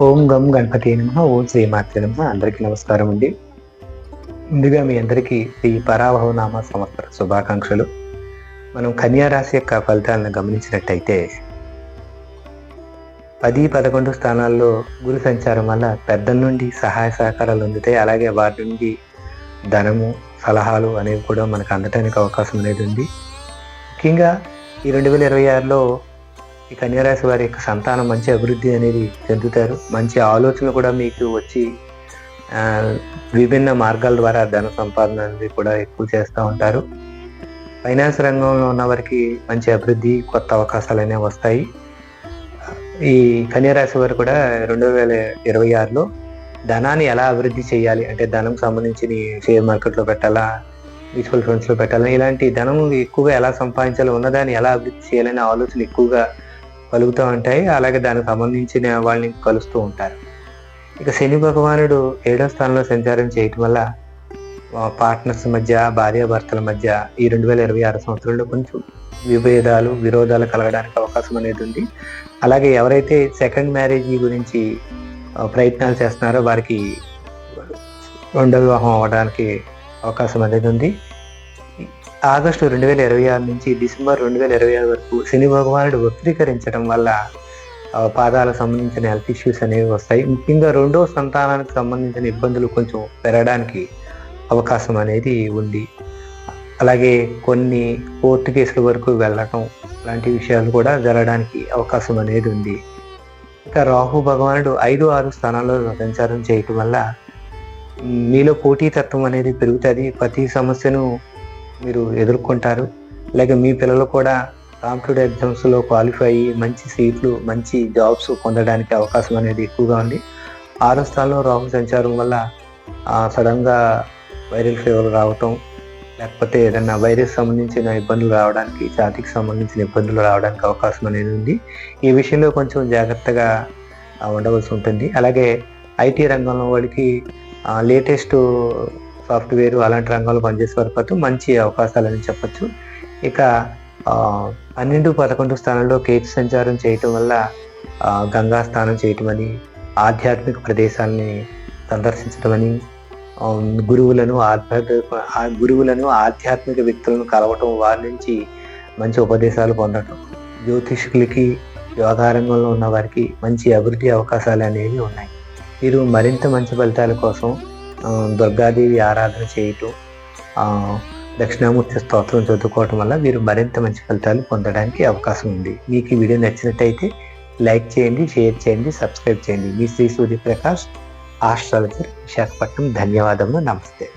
ఓం గం గణపతి నమ. ఓం శ్రీమాత్రి నమ. అందరికీ నమస్కారం అండి. ముందుగా మీ అందరికీ శ్రీ పరాభవనామ సంవత్సర శుభాకాంక్షలు. మనం కన్యా రాశి యొక్క ఫలితాలను గమనించినట్టయితే పది పదకొండు స్థానాల్లో గురు సంచారం వల్ల పెద్దల నుండి సహాయ సహకారాలు అందుతాయి. అలాగే వారి నుండి ధనము సలహాలు అనేవి కూడా మనకు అందటానికి అవకాశం అనేది ఉంది. ముఖ్యంగా ఈ రెండు వేల ఇరవై ఆరులో ఈ కన్యారాశి వారి యొక్క సంతానం మంచి అభివృద్ధి అనేది చెందుతారు. మంచి ఆలోచన కూడా మీకు వచ్చి విభిన్న మార్గాల ద్వారా ధన సంపాదన అనేది కూడా ఎక్కువ చేస్తూ ఉంటారు. ఫైనాన్స్ రంగంలో ఉన్న వారికి మంచి అభివృద్ధి కొత్త అవకాశాలు అనేవి వస్తాయి. ఈ కన్యారాశి వారు కూడా రెండు వేల ఇరవై ఆరులో ధనాన్ని ఎలా అభివృద్ధి చేయాలి? అంటే ధనం సంబంధించిన షేర్ మార్కెట్లో పెట్టాలా? మ్యూచువల్ ఫండ్స్లో పెట్టాలా? ఇలాంటి ధనం ఎక్కువగా ఎలా సంపాదించాలి ఉన్నదాన్ని ఎలా అభివృద్ధి చేయాలనే ఆలోచనలు ఎక్కువగా కలుగుతూ ఉంటాయి. అలాగే దానికి సంబంధించిన వాళ్ళని కలుస్తూ ఉంటారు. ఇక శని భగవానుడు ఏడో స్థానంలో సంచారం చేయటం వల్ల పార్ట్నర్స్ మధ్య భార్యాభర్తల మధ్య ఈ రెండు వేల ఇరవై ఆరు సంవత్సరంలో కొంచెం విభేదాలు విరోధాలు కలగడానికి అవకాశం అనేది ఉంది. అలాగే ఎవరైతే సెకండ్ మ్యారేజ్ గురించి ప్రయత్నాలు చేస్తున్నారో వారికి రెండో వివాహం అవ్వడానికి అవకాశం అనేది ఉంది. ఆగస్టు రెండు వేల ఇరవై ఆరు నుంచి డిసెంబర్ రెండు వేల ఇరవై ఆరు వరకు శని భగవానుడు వక్రీకరించడం వల్ల పాదాలకు సంబంధించిన హెల్త్ ఇష్యూస్ అనేవి వస్తాయి. ముఖ్యంగా రెండో సంతానానికి సంబంధించిన ఇబ్బందులు కొంచెం పెరగడానికి అవకాశం అనేది ఉంది. అలాగే కొన్ని కోర్టు కేసుల వరకు వెళ్ళటం లాంటి విషయాలు కూడా జరగడానికి అవకాశం అనేది ఉంది. ఇక రాహు భగవానుడు ఐదు ఆరు స్థానాల్లో సంచారం చేయటం వల్ల మీలో పోటీతత్వం అనేది పెరుగుతుంది. ప్రతి సమస్యను మీరు ఎదుర్కొంటారు. అలాగే మీ పిల్లలు కూడా కాంపిటేటివ్ ఎగ్జామ్స్లో క్వాలిఫై అయ్యి మంచి సీట్లు మంచి జాబ్స్ పొందడానికి అవకాశం అనేది ఎక్కువగా ఉంది. ఆరో స్థానంలో రాహుల్ సంచారం వల్ల సడన్గా వైరల్ ఫీవర్ రావటం లేకపోతే ఏదైనా వైరస్ సంబంధించిన ఇబ్బందులు రావడానికి జాతికి సంబంధించిన ఇబ్బందులు రావడానికి అవకాశం అనేది ఉంది. ఈ విషయంలో కొంచెం జాగ్రత్తగా ఉండవలసి ఉంటుంది. అలాగే ఐటీ రంగంలో వాళ్ళకి లేటెస్ట్ సాఫ్ట్వేర్ అలాంటి రంగంలో పనిచేసే వరకు మంచి అవకాశాలు అని చెప్పచ్చు. ఇక పన్నెండు పదకొండు స్థానంలో కేతు సంచారం చేయటం వల్ల గంగా స్నానం చేయటం అని ఆధ్యాత్మిక ప్రదేశాలని సందర్శించడం అని గురువులను ఆధ్యాత్మిక గురువులను ఆధ్యాత్మిక వ్యక్తులను కలవటం వారి నుంచి మంచి ఉపదేశాలు పొందటం. జ్యోతిష్కులకి యోగా రంగంలో ఉన్న వారికి మంచి అభివృద్ధి అవకాశాలు అనేవి ఉన్నాయి. వీరు మరింత మంచి ఫలితాల కోసం దుర్గాదేవి ఆరాధన చేయటం దక్షిణామూర్తి స్తోత్రం చదువుకోవటం వల్ల వీరు మరింత మంచి ఫలితాలు పొందడానికి అవకాశం ఉంది. మీకు ఈ వీడియో నచ్చినట్టయితే లైక్ చేయండి షేర్ చేయండి సబ్స్క్రైబ్ చేయండి. మీ శ్రీ సూర్యప్రకాష్ ఆస్ట్రాలజర్ విశాఖపట్నం. ధన్యవాదములు. నమస్తే.